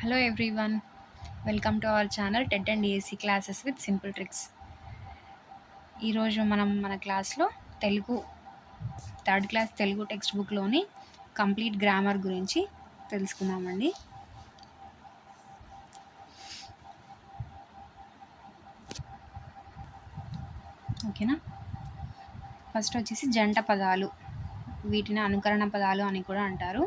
Hello everyone welcome to our channel TET and AC classes with simple tricks ఈరోజు మనం మన క్లాస్లో Telugu third class Telugu text బుక్లోని complete grammar గురించి తెలుసుకుందామండి. ఓకేనా ఫస్ట్ వచ్చేసి జంట పదాలు వీటిని అనుకరణ పదాలు అని కూడా అంటారు.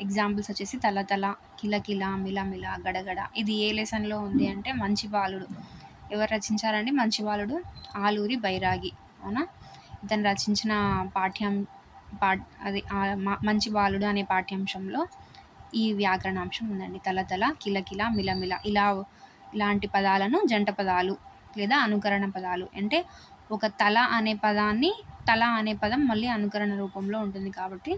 ఎగ్జాంపుల్స్ వచ్చేసి తల తల కిల కిల మిల మిల గడగడ. ఇది ఏ లెసన్లో ఉంది అంటే మంచి బాలుడు. ఎవరు రచించారండి? మంచి బాలుడు ఆలూరి బైరాగి. అవునా? ఇతను రచించిన పాఠ్యం పా అది మంచి బాలుడు అనే పాఠ్యాంశంలో ఈ వ్యాకరణాంశం ఉందండి. తల తల కిల కిల మిలమిల ఇలా ఇలాంటి పదాలను జంట పదాలు లేదా అనుకరణ పదాలు. అంటే ఒక తల అనే పదాన్ని తల అనే పదం మళ్ళీ అనుకరణ రూపంలో ఉంటుంది కాబట్టి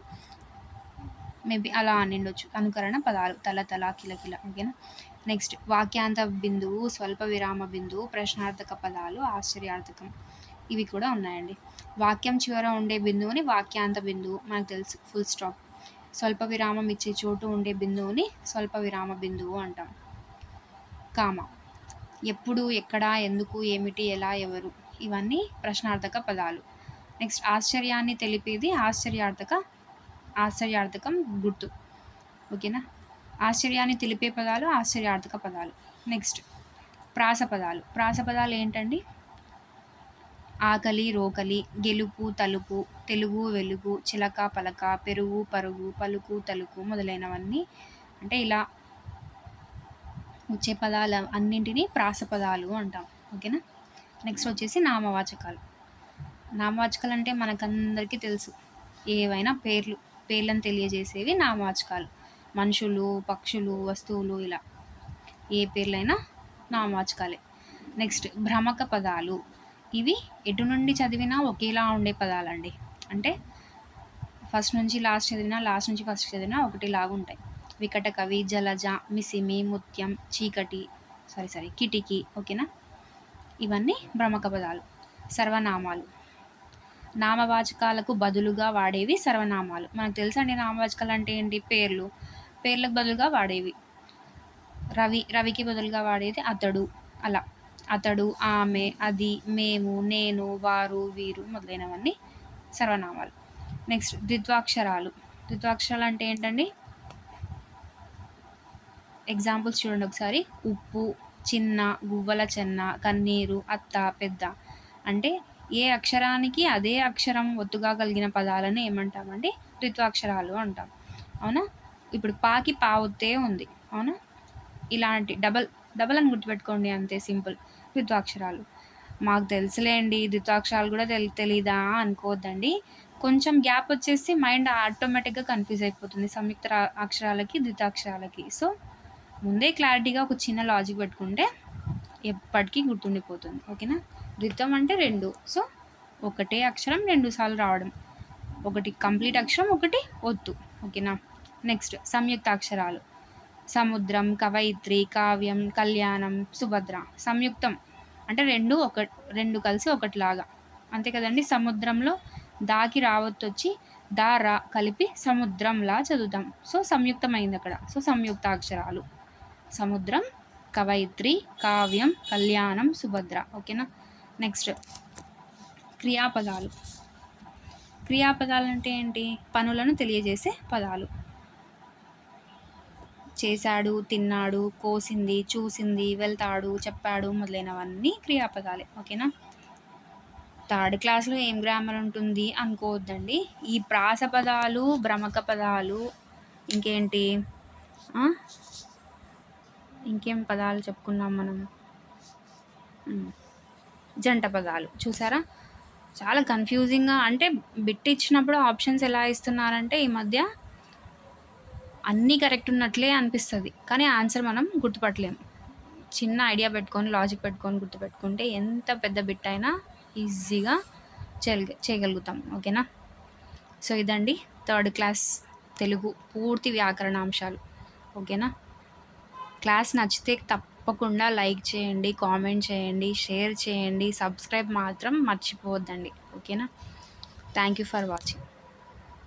మేబీ అలా అనిండొచ్చు. అనుకరణ పదాలు. తల తల కిలకిల ఓకేనా? నెక్స్ట్ వాక్యాంత బిందువు స్వల్ప విరామ బిందువు ప్రశ్నార్థక పదాలు ఆశ్చర్యార్థకం. ఇవి కూడా ఉన్నాయండి. వాక్యం చివర ఉండే బిందువుని వాక్యాంత బిందువు. మనకు తెలుసు. Full stop. స్వల్ప విరామం ఇచ్చే చోటు ఉండే బిందువుని స్వల్ప విరామ బిందువు అంటాం. కామ. ఎప్పుడు ఎక్కడ ఎందుకు ఏమిటి ఎలా ఎవరు? ఇవన్నీ ప్రశ్నార్థక పదాలు. నెక్స్ట్ ఆశ్చర్యాన్ని తెలిపేది ఆశ్చర్యార్థక ఆశ్చర్యార్థకం గుర్తు. ఓకేనా? ఆశ్చర్యాన్ని తెలిపే పదాలు ఆశ్చర్యార్థక పదాలు. నెక్స్ట్ ప్రాస పదాలు. ప్రాస పదాలు ఏంటండి? ఆకలి రోకలి గెలుపు తలుపు తెలుగు వెలుగు చిలక పలక పెరుగు పరుగు పలుకు తలుకు మొదలైనవన్నీ అంటే ఇలా వచ్చే పదాలు అన్నింటినీ ప్రాస పదాలు అంటాం. ఓకేనా? నెక్స్ట్ వచ్చేసి నామవాచకాలు. నామవాచకాలు అంటే మనకందరికీ తెలుసు. ఏవైనా పేర్లు. పేర్లను తెలియజేసేవి నామవాచకాలు మనుషులు పక్షులు వస్తువులు ఇలా. ఏ పేర్లైనా నామవాచకాలే నెక్స్ట్ భ్రమక పదాలు. ఇవి ఎటు నుండి చదివినా ఒకేలా ఉండే పదాలండి. అంటే ఫస్ట్ నుంచి లాస్ట్ చదివినా లాస్ట్ నుంచి ఫస్ట్ చదివినా ఒకటిలాగా ఉంటాయి. వికట కవి జలజ మిసిమి ముత్యం చీకటి సారీ సారీ కిటికీ ఓకేనా? ఇవన్నీ భ్రమక పదాలు. సర్వనామాలు. నామవాచకాలకు బదులుగా వాడేవి సర్వనామాలు. మనకు తెలుసండి నామవాచకాలు అంటే ఏంటి? పేర్లు. పేర్లకు బదులుగా వాడేవి. రవి రవికి బదులుగా వాడేది అతడు. అలా. అతడు ఆమె అది మేము నేను వారు వీరు మొదలైనవన్నీ సర్వనామాలు. నెక్స్ట్ ద్విత్వాక్షరాలు. ద్విత్వాక్షరాలు అంటే ఏంటండి? ఎగ్జాంపుల్స్ చూడండి ఒకసారి. ఉప్పు చిన్న గువ్వల చెన్న కన్నీరు అత్త పెద్ద. అంటే ఏ అక్షరానికి అదే అక్షరం ఒత్తుగా కలిగిన పదాలను ఏమంటామండి? రిత్వాక్షరాలు అంటాం. అవునా? ఇప్పుడు పాకి పా ఒత్తే ఉంది. అవునా? ఇలాంటి డబల్ డబల్ అని గుర్తుపెట్టుకోండి అంతే సింపుల్. ద్విత్వాక్షరాలు మాకు తెలుసులేండి ద్విత్వాక్షరాలు కూడా తెలి తెలీదా అనుకోవద్దండి. కొంచెం గ్యాప్ వచ్చేసి మైండ్ ఆటోమేటిక్గా కన్ఫ్యూజ్ అయిపోతుంది సంయుక్త అక్షరాలకి ద్వితాక్షరాలకి సో ముందే క్లారిటీగా ఒక చిన్న లాజిక్ పెట్టుకుంటే ఎప్పటికీ గుర్తుండిపోతుంది. ఓకేనా? ద్విత్వం అంటే రెండు. సో ఒకటే అక్షరం రెండుసార్లు రావడం. ఒకటి కంప్లీట్ అక్షరం ఒకటి ఒత్తు. ఓకేనా? నెక్స్ట్ సంయుక్త అక్షరాలు. సముద్రం కవయిత్రి కావ్యం కళ్యాణం సుభద్ర. సంయుక్తం అంటే రెండు ఒక రెండు కలిసి ఒకటిలాగా. అంతే కదండి? సముద్రంలో దాకి రావత్తొచ్చి దా రా కలిపి సముద్రంలా చదువుతాం. సో సంయుక్తమైంది అక్కడ. సో సంయుక్త అక్షరాలు. సముద్రం కవయిత్రి కావ్యం కళ్యాణం సుభద్ర. ఓకేనా? నెక్స్ట్. క్రియాపదాలు. క్రియాపదాలు అంటే ఏంటి? పనులను తెలియజేసే పదాలు. చేశాడు తిన్నాడు కోసింది చూసింది వెళ్తాడు చెప్పాడు మొదలైనవన్నీ క్రియాపదాలే. ఓకేనా? థర్డ్ క్లాస్లో ఏం గ్రామర్ ఉంటుంది అనుకోవద్దండి. ఈ ప్రాస పదాలు భ్రమక పదాలు ఇంకేంటి? ఇంకేం పదాలు చెప్పుకున్నాం మనం? జంట పదాలు. చూసారా? చాలా కన్ఫ్యూజింగ్గా అంటే బిట్ ఇచ్చినప్పుడు ఆప్షన్స్ ఎలా ఇస్తున్నారంటే ఈ మధ్య అన్నీ కరెక్ట్ ఉన్నట్లే అనిపిస్తుంది. కానీ ఆన్సర్ మనం గుర్తుపట్టలేము. చిన్న ఐడియా పెట్టుకొని లాజిక్ పెట్టుకొని గుర్తుపెట్టుకుంటే ఎంత పెద్ద బిట్ అయినా ఈజీగా చేయగలుగుతాం. ఓకేనా? సో ఇదండి థర్డ్ క్లాస్ తెలుగు పూర్తి వ్యాకరణాంశాలు. ఓకేనా? క్లాస్ నచ్చితే తప్పకుండా లైక్ చేయండి కామెంట్ చేయండి షేర్ చేయండి సబ్స్క్రైబ్ మాత్రం మర్చిపోవద్దండి. ఓకేనా? Thank you for watching.